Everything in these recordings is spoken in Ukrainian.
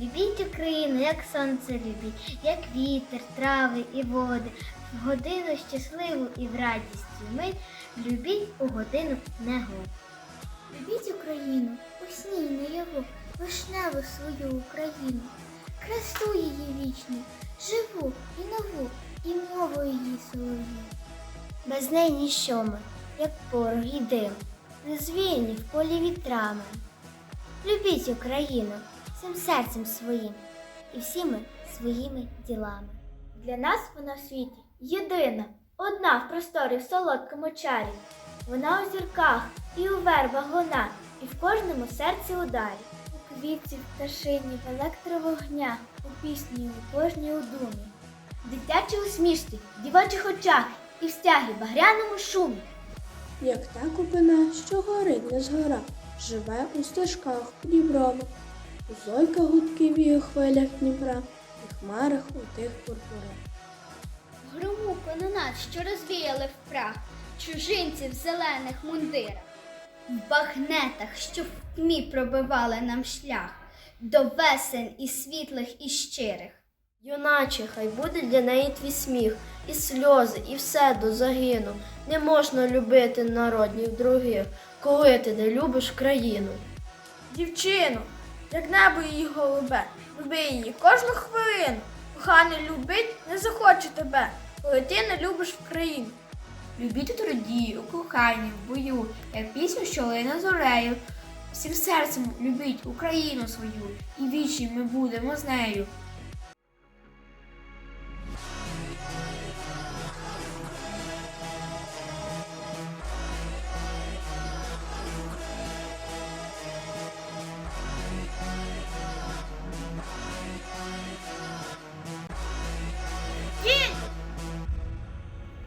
Любіть Україну, як сонце любіть, як вітер, трави і води. В годину щасливу і в радісті мить любіть у годину негод. Любіть Україну, усній на його вишневу свою Україну, красу її вічну, живу і нову, і мову її солов'ю. Без неї ніщо ми, як порох і дим, розвіяні в полі вітрами. Любіть Україну всім серцем своїм і всіми своїми ділами. Для нас вона в світі єдина, одна в просторі в солодкому чарі. Вона у зірках і у вербах луна, і в кожному серці ударі. У квітці, в пташині, в електровогня, у пісні, у кожній у думі. В дитячій в дівочих очах і в стягі багряному шумі. Як та купина, що горить не згора, живе у стежках у дібровах, у зойка гудкиві у хвилях Дніпра, і хмарах у тих пурпурах. Грому канонат, що розвіяли в прах чужинців в зелених мундирах, в багнетах, що в тьмі пробивали нам шлях до весен і світлих і щирих. Юначе, хай буде для неї твій сміх, і сльози, і все до загину. Не можна любити народнів других, коли ти не любиш країну. Дівчину, як небо її голубе, люби її кожну хвилину. Коханий любить, не захоче тебе, коли ти не любиш в країну. Любіть у у коханні, в бою, як пісню, що лине зорею. Всім серцем любіть Україну свою, і вічні ми будемо з нею.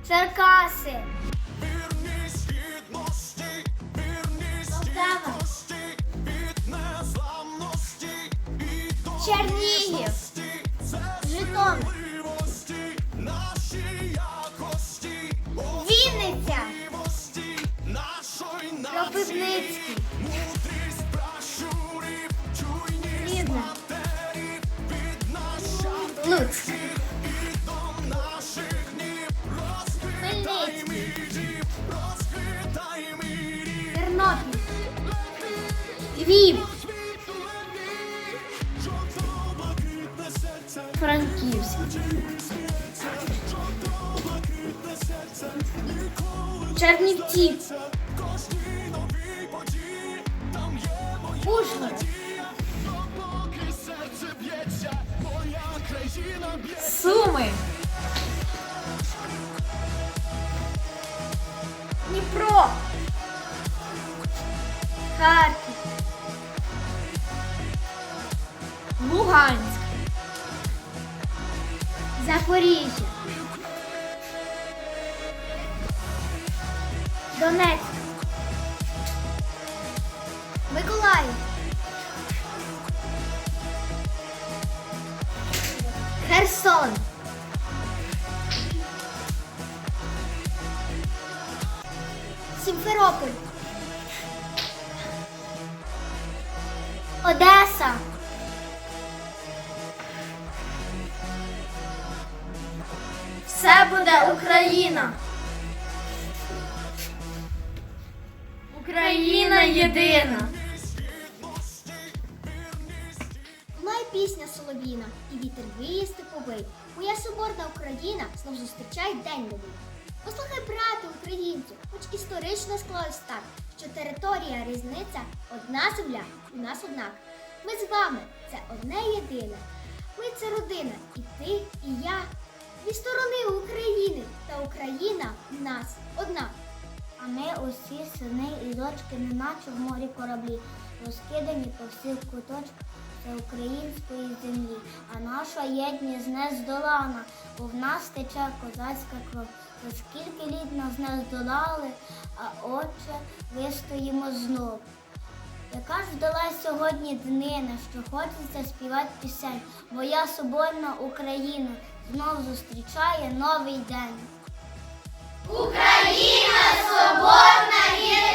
Черкаси. Полтава. Чернігів. Житомир. Вінниця. Кропивницький. Рівне. Луцьк. Львів. Франківськ. Чернівці. Ужгород. Суми! Дніпро. Харків. Луганськ! Запоріжжя. Донецьк. Миколаїв. Херсон. Сімферополь. Одеса. Все буде Україна! Україна єдина! Лунає пісня солов'їна, і вітер виє степовий. Моя соборна Україна знов зустрічає день новий. Послухай, брате, українцю, хоч історично склалось так, що територія різниця одна земля, у нас однак. Ми з вами це одне єдине. Ми це родина, і ти, усі сини і дочки, неначе в морі кораблі, розкидані по всіх куточках української землі. А наша єдність не здолана, бо в нас тече козацька кров. Бо скільки літ нас не здолали, а отче вистоїмо знов. Яка ж вдалась сьогодні днина, що хочеться співати пісень, моя соборна Україна знов зустрічає новий день. Україна свободна єдина!